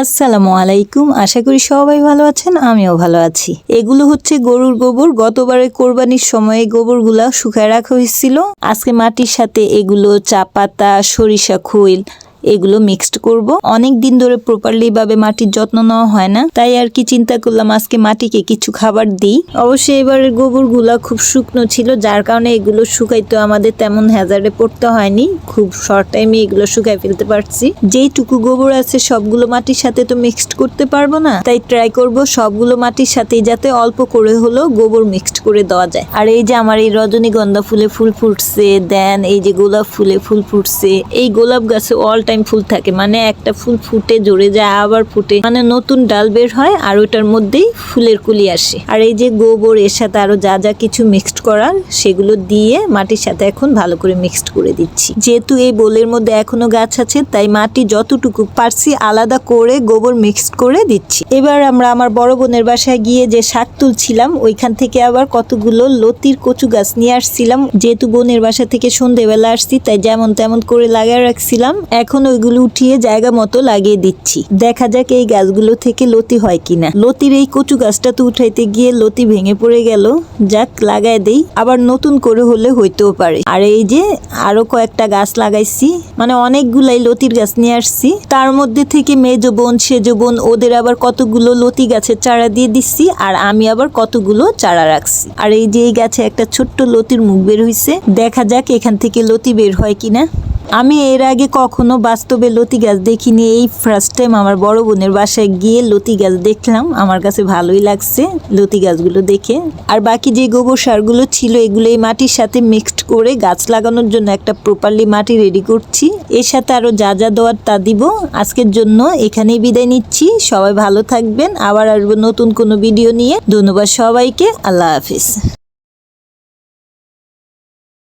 আসসালামু আলাইকুম। আশা করি সবাই ভালো আছেন, আমিও ভালো আছি। এগুলো হচ্ছে গরুর গোবর। গতবারে কোরবানির সময়ে গোবরগুলা শুকায় রাখা হয়েছিল। আজকে মাটির সাথে এগুলো চা পাতা, সরিষা, খৈল এগুলো মিক্সড করব। অনেক দিন ধরে প্রপারলি ভাবে মাটির যত্ন নেওয়া হয় না। তাই আর কি চিন্তা করলাম আজকে মাটিকে কিছু খাবার দিই। অবশ্যই এবারের গোবরগুলা খুব শুকনো ছিল, যার কারণে এগুলো শুকাইতে আমাদের তেমন হ্যাজার্ডে পড়তে হয়নি। খুব শর্ট টাইমে এগুলো শুকাই ফেলতে পারছি। যেইটুকু গোবর আছে, সবগুলো মাটির সাথে তো মিক্সড করতে পারব না। তাই ট্রাই করব সবগুলো মাটির সাথে যাতে অল্প করে হলেও গোবর মিক্সড করে দেওয়া যায়। আর এই যে আমার এই রজনীগন্ধা ফুলে ফুল ফুটছে দেন এই যে গোলাপ ফুলে ফুল ফুটছে, এই গোলাপ গাছে অল টাইম ফুল থাকে। মানে একটা ফুল ফুটে জোরে যায়, আবার ফুটে। মানে নতুন ডাল বের হয় আর ওটার মধ্যেই ফুলের কুলি আসে। আর এই যে গোবর, এর সাথে আরও যা যা কিছু মিক্সড করার, সেগুলো দিয়ে মাটির সাথে এখন ভালো করে মিক্সড করে দিচ্ছি। যেহেতু এই বোলের মধ্যে এখনও গাছ আছে, তাই মাটি যতটুকু পারছি আলাদা করে গোবর মিক্সড করে দিচ্ছি। এবার আমরা আমার বড় বোনের বাসায় গিয়ে যে শাক তুলছিলাম, ওইখান থেকে আবার কতগুলো লতির কচু গাছ নিয়ে আসছিলাম। যেহেতু বোনের বাসা থেকে সন্ধেবেলা আসছি, তাই যেমন তেমন করে লাগিয়ে রাখছিলাম। এখন ওইগুলো উঠিয়ে জায়গা মতো লাগিয়ে দিচ্ছি। দেখা যাক এই গাছগুলো থেকে লতি হয় কিনা। লতির এই কচু গাছটা তো উঠাইতে গিয়ে লতি ভেঙে পড়ে গেল। যাক, লাগায় দেই। আবার নতুন করে হলে হইতেও পারে। আর এই যে আরও কয়েকটা গাছ লাগাইছি। মানে অনেকগুলাই লতির গাছ নিয়ে আসছি। তার মধ্যে থেকে মেজ বোন, সেজ বোন, ওদের আবার কতগুলো লতি গাছের চারা দিয়ে দিচ্ছি। আর আমি আবার কতগুলো চারা রাখছি। আর এই যে এই গাছে একটা ছোট্ট লতির মুখ বের হইছে। দেখা যাক এখান থেকে লতি বের হয় কিনা। আমি এর আগে কখনো বাস্তবে লতি গাছ দেখিনি। এই ফার্স্ট টাইম আমার বড় বোনের বাসায় গিয়ে লতি গাছ দেখলাম। আমার কাছে ভালোই লাগছে লতি গাছগুলো দেখে। আর বাকি যে গোবর সারগুলো ছিল এগুলো এই মাটির সাথে মিক্সড করে গাছ লাগানোর জন্য একটা প্রপারলি মাটি রেডি করছি। এর সাথে আরও যা যা দেওয়ার তা দিব। আজকের জন্য এখানেই বিদায় নিচ্ছি। সবাই ভালো থাকবেন। আবার আসব নতুন কোনো ভিডিও নিয়ে। ধন্যবাদ সবাইকে। আল্লাহ হাফিজ।